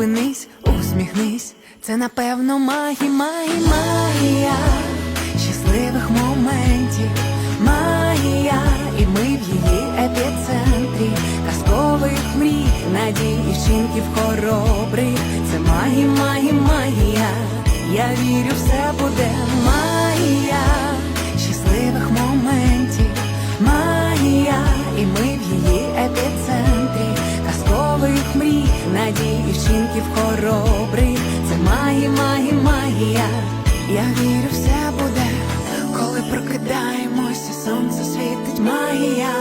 зупинись, усміхнись. Це напевно магія, магія, магія щасливих моментів, магія, і ми в її епіцентрі, казкових мрій, надій вчинків хоробрих. Це магія, магія, магія. Я вірю, все буде магія надій і вчинків хоробрих. Це магія, магія, магія. Я вірю, все буде, коли прокидаємося, сонце світить магія,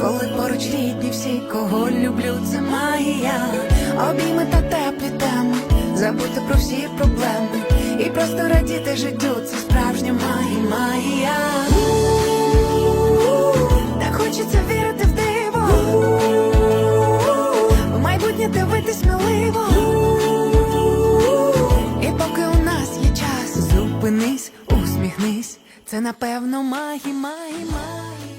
коли поруч рідні всі, кого люблю, це магія, обійми та теплі теми, забути про всі проблеми і просто радіти життю, це справжня магія, магія. Дивитись. І поки у нас є час, зупинись, усміхнись. Це напевно магі, магі, магія.